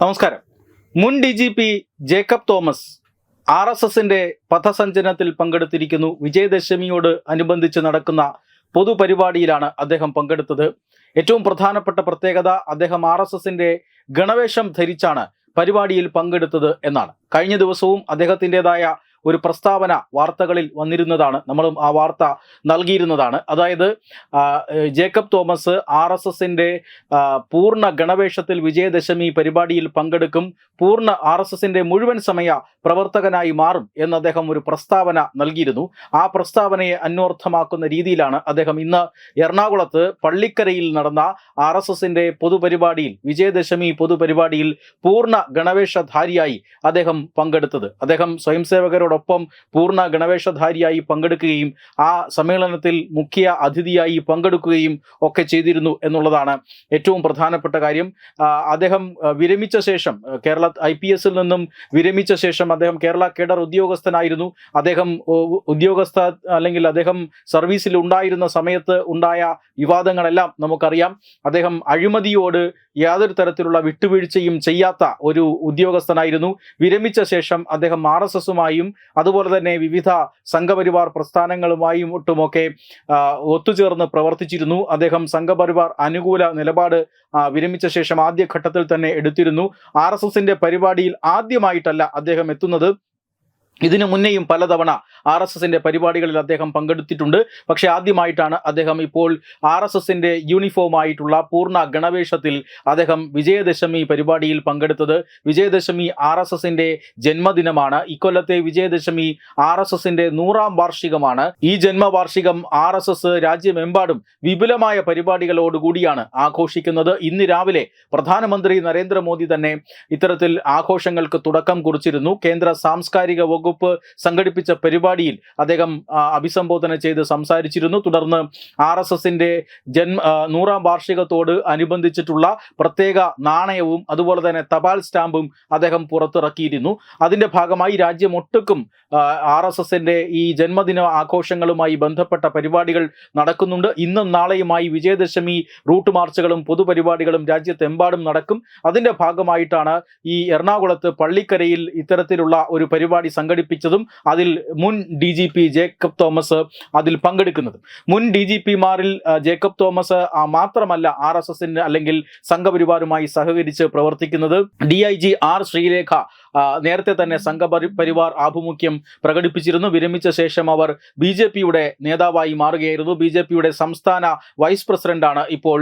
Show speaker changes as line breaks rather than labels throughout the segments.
നമസ്കാരം. മുൻ D G P Jacob Thomas R S എസിന്റെ പഥസഞ്ചലനത്തിൽ പങ്കെടുത്തിരിക്കുന്നു. വിജയദശമിയോട് അനുബന്ധിച്ച് നടക്കുന്ന പൊതുപരിപാടിയിലാണ് അദ്ദേഹം പങ്കെടുത്തത്. ഏറ്റവും പ്രധാനപ്പെട്ട പ്രത്യേകത അദ്ദേഹം ആർ എസ് എസിന്റെ ഗണവേഷം ധരിച്ചാണ് പരിപാടിയിൽ പങ്കെടുത്തത് എന്നാണ്. കഴിഞ്ഞ ദിവസവും അദ്ദേഹത്തിന്റെതായ ഒരു പ്രസ്താവന വാർത്തകളിൽ വന്നിരുന്നതാണ്. നമ്മളും ആ വാർത്ത നൽകിയിരുന്നതാണ്. അതായത് ജേക്കബ് തോമസ് ആർ എസ് എസിന്റെ പൂർണ ഗണവേഷത്തിൽ വിജയദശമി പരിപാടിയിൽ പങ്കെടുക്കും പൂർണ ആർ എസ് എസിന്റെ മുഴുവൻ സമയ പ്രവർത്തകനായി മാറും എന്ന് അദ്ദേഹം ഒരു പ്രസ്താവന നൽകിയിരുന്നു. ആ പ്രസ്താവനയെ അന്വർത്ഥമാക്കുന്ന രീതിയിലാണ് അദ്ദേഹം ഇന്ന് എറണാകുളത്ത് പള്ളിക്കരയിൽ നടന്ന ആർ എസ് എസിന്റെ പൊതുപരിപാടിയിൽ വിജയദശമി പൊതുപരിപാടിയിൽ പൂർണ ഗണവേഷധാരിയായി അദ്ദേഹം പങ്കെടുത്തത്. അദ്ദേഹം സ്വയംസേവകരോടൊപ്പം പൂർണ ഗണവേഷധാരിയായി പങ്കെടുക്കുകയും ആ സമ്മേളനത്തിൽ മുഖ്യ അതിഥിയായി പങ്കെടുക്കുകയും ഒക്കെ ചെയ്തിരുന്നു എന്നുള്ളതാണ് ഏറ്റവും പ്രധാനപ്പെട്ട കാര്യം. അദ്ദേഹം വിരമിച്ച ശേഷം കേരള ഐ പി എസിൽ നിന്നും വിരമിച്ച ശേഷം അദ്ദേഹം കേരള കേഡർ ഉദ്യോഗസ്ഥനായിരുന്നു. അദ്ദേഹം ഉദ്യോഗസ്ഥ അല്ലെങ്കിൽ അദ്ദേഹം സർവീസിൽ ഉണ്ടായിരുന്ന സമയത്ത് ഉണ്ടായ വിവാദങ്ങളെല്ലാം നമുക്കറിയാം. അദ്ദേഹം അഴിമതിയോട് യാതൊരു തരത്തിലുള്ള വിട്ടുവീഴ്ചയും ചെയ്യാത്ത ഒരു ഉദ്യോഗസ്ഥനായിരുന്നു. വിരമിച്ച ശേഷം അദ്ദേഹം ആർ എസ് എസുമായും അതുപോലെ തന്നെ വിവിധ സംഘപരിവാർ പ്രസ്ഥാനങ്ങളുമായും ഒട്ടുമൊക്കെ ഒത്തുചേർന്ന് പ്രവർത്തിച്ചിരുന്നു. അദ്ദേഹം സംഘപരിവാർ അനുകൂല നിലപാട് വിരമിച്ച ശേഷം ആദ്യഘട്ടത്തിൽ തന്നെ എടുത്തിരുന്നു. ആർ എസ് എസിന്റെ പരിപാടിയിൽ ആദ്യമായിട്ടല്ല അദ്ദേഹം എത്തുന്നത്. ഇതിനു മുന്നേയും പലതവണ ആർ എസ് എസിന്റെ പരിപാടികളിൽ അദ്ദേഹം പങ്കെടുത്തിട്ടുണ്ട്. പക്ഷേ ആദ്യമായിട്ടാണ് അദ്ദേഹം ഇപ്പോൾ ആർ എസ് എസിന്റെ യൂണിഫോമായിട്ടുള്ള പൂർണ ഗണവേഷത്തിൽ അദ്ദേഹം വിജയദശമി പരിപാടിയിൽ പങ്കെടുത്തത്. വിജയദശമി ആർ എസ് എസിന്റെ ജന്മദിനമാണ്. ഇക്കൊല്ലത്തെ വിജയദശമി ആർ എസ് എസിന്റെ നൂറാം വാർഷികമാണ്. ഈ ജന്മവാർഷികം ആർ എസ് എസ് രാജ്യമെമ്പാടും വിപുലമായ പരിപാടികളോടുകൂടിയാണ് ആഘോഷിക്കുന്നത്. ഇന്ന് രാവിലെ പ്രധാനമന്ത്രി നരേന്ദ്രമോദി തന്നെ ഇത്തരത്തിൽ ആഘോഷങ്ങൾക്ക് തുടക്കം കുറിച്ചിരുന്നു. കേന്ദ്ര സാംസ്കാരിക വകുപ്പ് സംഘടിപ്പിച്ച പരിപാടിയിൽ അദ്ദേഹം അഭിസംബോധന ചെയ്ത് സംസാരിച്ചിരുന്നു. തുടർന്ന് ആർ എസ് എസിന്റെ ജന്മ നൂറാം വാർഷികത്തോട് അനുബന്ധിച്ചിട്ടുള്ള പ്രത്യേക നാണയവും അതുപോലെ തന്നെ തപാൽ സ്റ്റാമ്പും അദ്ദേഹം പുറത്തിറക്കിയിരുന്നു. അതിന്റെ ഭാഗമായി രാജ്യമൊട്ടുക്കും ആർ എസ് എസിന്റെ ഈ ജന്മദിന ആഘോഷങ്ങളുമായി ബന്ധപ്പെട്ട പരിപാടികൾ നടക്കുന്നുണ്ട്. ഇന്നും നാളെയുമായി വിജയദശമി റൂട്ട് മാർച്ചുകളും പൊതുപരിപാടികളും രാജ്യത്തെമ്പാടും നടക്കും. അതിന്റെ ഭാഗമായിട്ടാണ് ഈ എറണാകുളത്ത് പള്ളിക്കരയിൽ ഇത്തരത്തിലുള്ള ഒരു പരിപാടി സംഘടിപ്പിച്ചതും അതിൽ മുൻ D G P Jacob Thomas അതിൽ പങ്കെടുക്കുന്നതും. മുൻ ഡി ജി പിമാരിൽ ജേക്കബ് തോമസ് മാത്രമല്ല ആർ എസ് എസിന് അല്ലെങ്കിൽ സംഘപരിവാറുമായി സഹകരിച്ച് പ്രവർത്തിക്കുന്നത് D I G R Sreelekha നേരത്തെ തന്നെ സംഘപരി പരിവാർ ആഭിമുഖ്യം പ്രകടിപ്പിച്ചിരുന്നു. വിരമിച്ച ശേഷം അവർ ബി ജെ പിയുടെ നേതാവായി മാറുകയായിരുന്നു. ബി ജെ പിയുടെ സംസ്ഥാന വൈസ് പ്രസിഡന്റാണ് ഇപ്പോൾ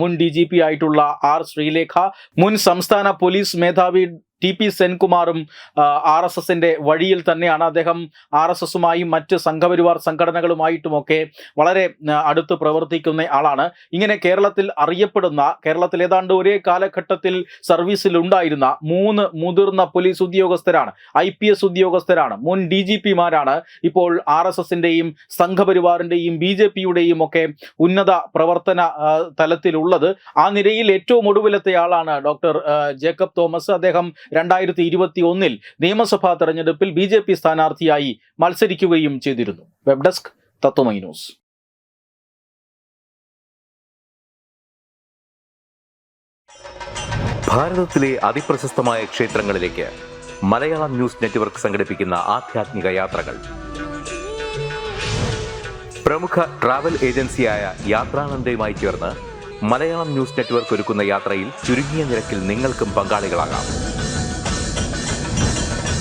മുൻ ഡി ജി പി ആയിട്ടുള്ള ആർ ശ്രീലേഖ മുൻ സംസ്ഥാന പോലീസ് മേധാവി ടി പി സെൻകുമാറും ആർ എസ് എസിന്റെ വഴിയിൽ തന്നെയാണ് അദ്ദേഹം ആർ എസ് എസുമായും മറ്റ് സംഘപരിവാർ സംഘടനകളുമായിട്ടുമൊക്കെ വളരെ അടുത്ത് പ്രവർത്തിക്കുന്ന ആളാണ്. ഇങ്ങനെ കേരളത്തിൽ അറിയപ്പെടുന്ന കേരളത്തിൽ ഏതാണ്ട് ഒരേ കാലഘട്ടത്തിൽ സർവീസിൽ ഉണ്ടായിരുന്ന മൂന്ന് മുതിർന്ന പോലീസ് ഉദ്യോഗസ്ഥരാണ്. ഐ പി എസ് ഉദ്യോഗസ്ഥരാണ്. മുൻ ഡി ജി പിമാരാണ്. ഇപ്പോൾ ആർ എസ് എസിന്റെയും സംഘപരിവാറിന്റെയും ബി ജെ പിയുടെയും ഒക്കെ ഉന്നത പ്രവർത്തന തലത്തിലുള്ളത്. ആ നിരയിൽ ഏറ്റവും ഒടുവിലത്തെ ആളാണ് ഡോക്ടർ ജേക്കബ് തോമസ്. അദ്ദേഹം രണ്ടായിരത്തി ഇരുപത്തി ഒന്നിൽ നിയമസഭാ തെരഞ്ഞെടുപ്പിൽ ബി ജെ പി സ്ഥാനാർത്ഥിയായി മത്സരിക്കുകയും ചെയ്തിരുന്നു. Web desk Tatwamayi news.
യാത്രയിൽ ചുരുങ്ങിയ